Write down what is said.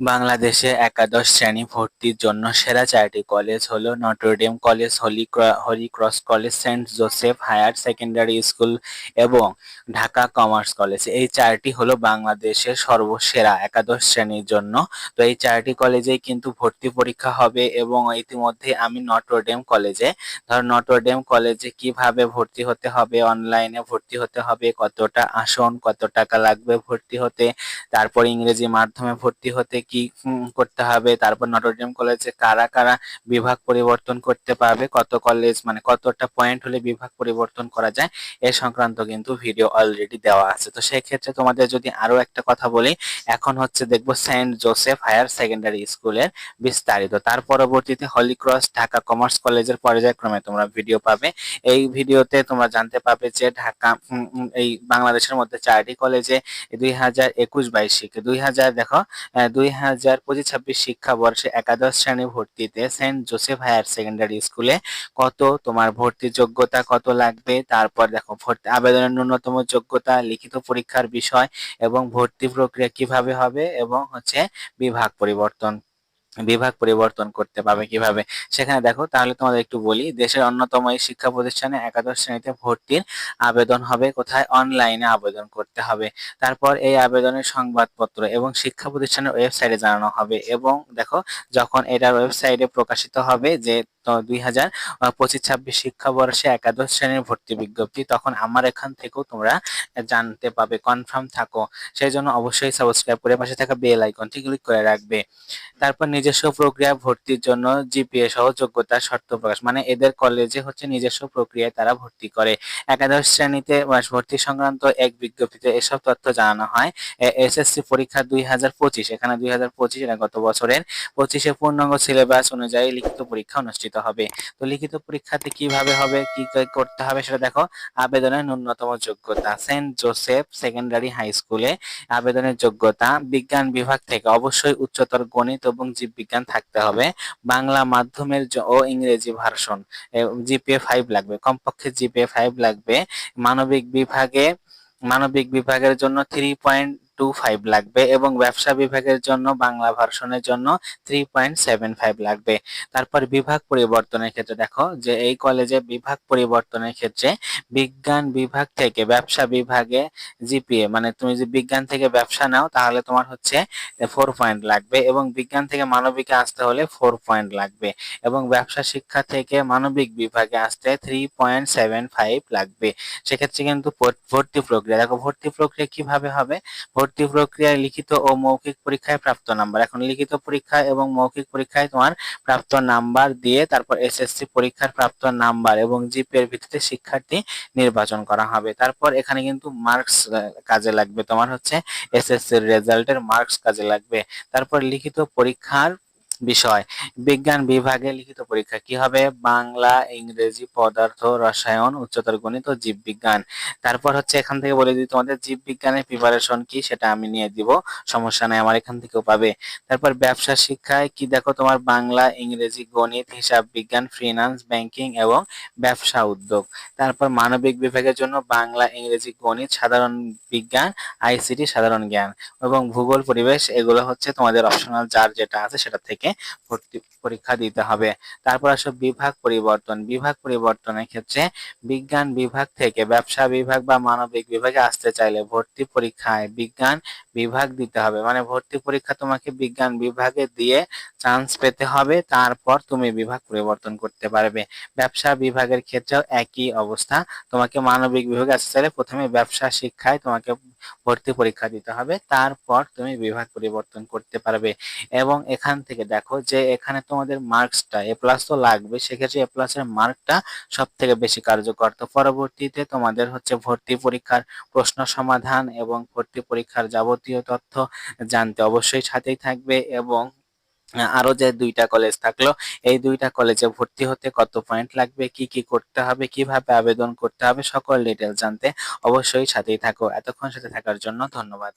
বাংলাদেশে একাদশ শ্রেণি ভর্তির জন্য সেরা চারটি কলেজ হলো Notre Dame college holy holy cross college saint Joseph higher secondary school এবং ঢাকা কমার্স কলেজ এই চারটি হলো বাংলাদেশের সর্বসেরা একাদশ শ্রেণির জন্য। তো এই চারটি কলেজেই কিন্তু ভর্তি পরীক্ষা হবে এবং ইতিমধ্যে আমি নটরডেম কলেজে ধর নটরডেম কলেজে কীভাবে ভর্তি হতে হবে অনলাইনে ভর্তি হতে হবে, কতটা আসন, কত টাকা লাগবে ভর্তি হতে, তারপর ইংরেজি মাধ্যমে ভর্তি হতে কি করতে হবে? তারপর নটরডেম কলেজে কারা কারা বিভাগ পরিবর্তন করতে পারবে? কত কলেজ মানে কতটা পয়েন্ট হলে বিভাগ পরিবর্তন করা যায়? এ সংক্রান্ত কিন্তু ভিডিও অলরেডি দেওয়া আছে। তো সেই ক্ষেত্রে তোমাদের যদি আরও একটা কথা বলি, এখন হচ্ছে দেখব সেন্ট জোসেফ হায়ার সেকেন্ডারি স্কুলের বিস্তারিত। তার পরবর্তীতে হলি ক্রস ঢাকা কমার্স কলেজের পর্যায়ক্রমে তোমরা ভিডিও পাবে। এই ভিডিওতে তোমরা জানতে পারবে যে ঢাকা এই বাংলাদেশের মধ্যে চারটি কলেজে দুই হাজার একুশ বাইশ শিক্ষা, দুই হাজার, দেখো দুই হাজার পঁচিশ ছাব্বিশ শিক্ষাবর্ষে একাদশ শ্রেণি ভর্তিতে সেন্ট জোসেফ হায়ার সেকেন্ডারি স্কুলে কত তোমার ভর্তি যোগ্যতা, কত লাগবে? তারপর দেখো, ভর্তি আবেদনের ন্যূনতম যোগ্যতা, লিখিত পরীক্ষার বিষয় এবং ভর্তি প্রক্রিয়া কীভাবে হবে এবং হচ্ছে বিভাগ পরিবর্তন। বিভাগ পরিবর্তন করতে পারবে কীভাবে? সেখানে দেখো, তাহলে তোমাদের একটু বলি, দেশের অন্যতম এই শিক্ষা প্রতিষ্ঠানে একাদশ শ্রেণীতে ভর্তির আবেদন হবে, কোথায়? অনলাইনে আবেদন করতে হবে। তারপর এই আবেদনের সংবাদপত্র এবং শিক্ষা প্রতিষ্ঠানের ওয়েবসাইটে জানানো হবে এবং দেখো, যখন এটার ওয়েবসাইটে প্রকাশিত হবে যে দুই হাজার পঁচিশ, ছাব্বিশ শিক্ষাবর্ষে একাদশ শ্রেণির ভর্তি বিজ্ঞপ্তি তখন আমার এখান থেকেও তোমরা জানতে পাবে কনফার্ম থাকো। সেই জন্য অবশ্যই সাবস্ক্রাইব করে পাশে থাকা বেল আইকনটি ক্লিক করে রাখবে। তারপর নিজস্ব প্রক্রিয়া ভর্তির জন্য জিপিএ সহ যোগ্যতার শর্ত প্রকাশ। মানে এদের কলেজে হচ্ছে নিজস্ব প্রক্রিয়ায় তারা ভর্তি করে। একাদশ শ্রেণীতে ভর্তি সংক্রান্ত এক বিজ্ঞপ্তিতে এসব তথ্য জানানো হয়। এসএসসি পরীক্ষা দুই হাজার পঁচিশ। এখানে দুই হাজার পঁচিশ গত বছরের। পঁচিশে পূর্ণাঙ্গ সিলেবাস অনুযায়ী লিখিত পরীক্ষা অনুষ্ঠিত হবে। তো লিখিত পরীক্ষাতে কীভাবে হবে, কি করতে হবে সেটা দেখো। আবেদনের ন্যূনতম যোগ্যতা, সেন্ট জোসেফ সেকেন্ডারি হাই স্কুলে আবেদনের যোগ্যতা, বিজ্ঞান বিভাগ থেকে অবশ্যই উচ্চতর গণিত এবং জীববিজ্ঞান থাকতে হবে। বাংলা মাধ্যমের ও ইংরেজি ভার্সন জিপিএ ফাইভ লাগবে, কমপক্ষে জিপিএ ফাইভ লাগবে। মানবিক বিভাগে, মানবিক বিভাগের জন্য থ্রি পয়েন্ট টু ফাইভ লাগবে এবং ব্যবসা বিভাগের জন্য বাংলা ভার্সনের জন্য থ্রি পয়েন্ট সেভেন ফাইভ লাগবে। তারপর বিভাগ পরিবর্তনের ক্ষেত্রে দেখো যে এই কলেজে বিভাগ পরিবর্তনের ক্ষেত্রে বিজ্ঞান বিভাগ থেকে ব্যবসা বিভাগে জিপিএ মানে তুমি যদি বিজ্ঞান থেকে ব্যবসা নাও তাহলে তোমার হচ্ছে ফোর পয়েন্ট লাগবে এবং বিজ্ঞান থেকে মানবিকে আসতে হলে ফোর পয়েন্ট লাগবে এবং ব্যবসা শিক্ষা থেকে মানবিক বিভাগে আসতে থ্রি পয়েন্ট সেভেন ফাইভ লাগবে। সেক্ষেত্রে কিন্তু ভর্তি প্রক্রিয়া, দেখো ভর্তি প্রক্রিয়া কীভাবে হবে? ভর্তি প্রক্রিয়ায় লিখিত ও মৌখিক পরীক্ষায় প্রাপ্ত নাম্বার। এখন লিখিত পরীক্ষা এবং মৌখিক পরীক্ষায় তোমার প্রাপ্ত নাম্বার দিয়ে তারপর এসএসসি পরীক্ষার প্রাপ্ত নাম্বার এবং জিপিএর ভিত্তিতে শিক্ষার্থী নির্বাচন করা হবে। তারপর এখানে কিন্তু মার্কস কাজে লাগবে। তোমার হচ্ছে এসএসসির রেজাল্টের মার্কস কাজে লাগবে। তারপর লিখিত পরীক্ষার বিষয়। বিজ্ঞান বিভাগে লিখিত পরীক্ষা, কি হবে? বাংলা, ইংরেজি, পদার্থ, রসায়ন, উচ্চতর গণিত ও জীববিজ্ঞান। তারপর হচ্ছে এখান থেকে বলে দিই তোমাদের জীববিজ্ঞানের প্রিপারেশন কি, সেটা আমি নিয়ে দিব। সমস্যা নাই, আমার এখান থেকেও পাবে। তারপর ব্যবসা শিক্ষায় কি দেখো তোমার? বাংলা, ইংরেজি, গণিত, হিসাব বিজ্ঞান ফিনান্স ব্যাংকিং এবং ব্যবসা উদ্যোগ। তারপর মানবিক বিভাগের জন্য বাংলা, ইংরেজি, গণিত, সাধারণ বিজ্ঞান, আইসিটি, সাধারণ জ্ঞান এবং ভূগোল, পরিবেশ, এগুলো হচ্ছে তোমাদের অপশনাল যার যেটা আছে সেটা থেকে ভর্তি পরীক্ষা দিতে হবে। তারপর আসো বিভাগ পরিবর্তন। বিভাগ পরিবর্তনের ক্ষেত্রে বিজ্ঞান বিভাগ থেকে ব্যবসা বিভাগ বা মানবিক বিভাগে আসতে চাইলে ভর্তি পরীক্ষায় বিজ্ঞান বিভাগ দিতে হবে। মানে ভর্তি পরীক্ষা তোমাকে বিজ্ঞান বিভাগে দিয়ে চান্স পেতে হবে। তারপর তুমি বিভাগ পরিবর্তন করতে পারবে। ব্যবসা বিভাগের ক্ষেত্রেও একই অবস্থা। তোমাকে মানবিক বিভাগে আসতে চাইলে প্রথমে ব্যবসা শিক্ষায় তোমাকে ভর্তি পরীক্ষা দিতে হবে, তারপর তুমি বিভাগ পরিবর্তন করতে পারবে। এবং এখান থেকে দেখো যে এখানে তোমাদের মার্কসটা এ প্লাস তো লাগবে, সেক্ষেত্রে এ প্লাসের মার্কটা সব থেকে বেশি কার্যকর। তো পরবর্তীতে তোমাদের হচ্ছে ভর্তি পরীক্ষার প্রশ্ন সমাধান এবং ভর্তি পরীক্ষার যাবতীয় তথ্য জানতে অবশ্যই সাথেই থাকবে এবং আরও যে দুইটা কলেজ থাকল, এই দুইটা কলেজে ভর্তি হতে কত পয়েন্ট লাগবে, কি কি করতে হবে, কীভাবে আবেদন করতে হবে, সকল ডিটেল জানতে অবশ্যই সাথেই থাকো। এতক্ষণ সাথে থাকার জন্য ধন্যবাদ।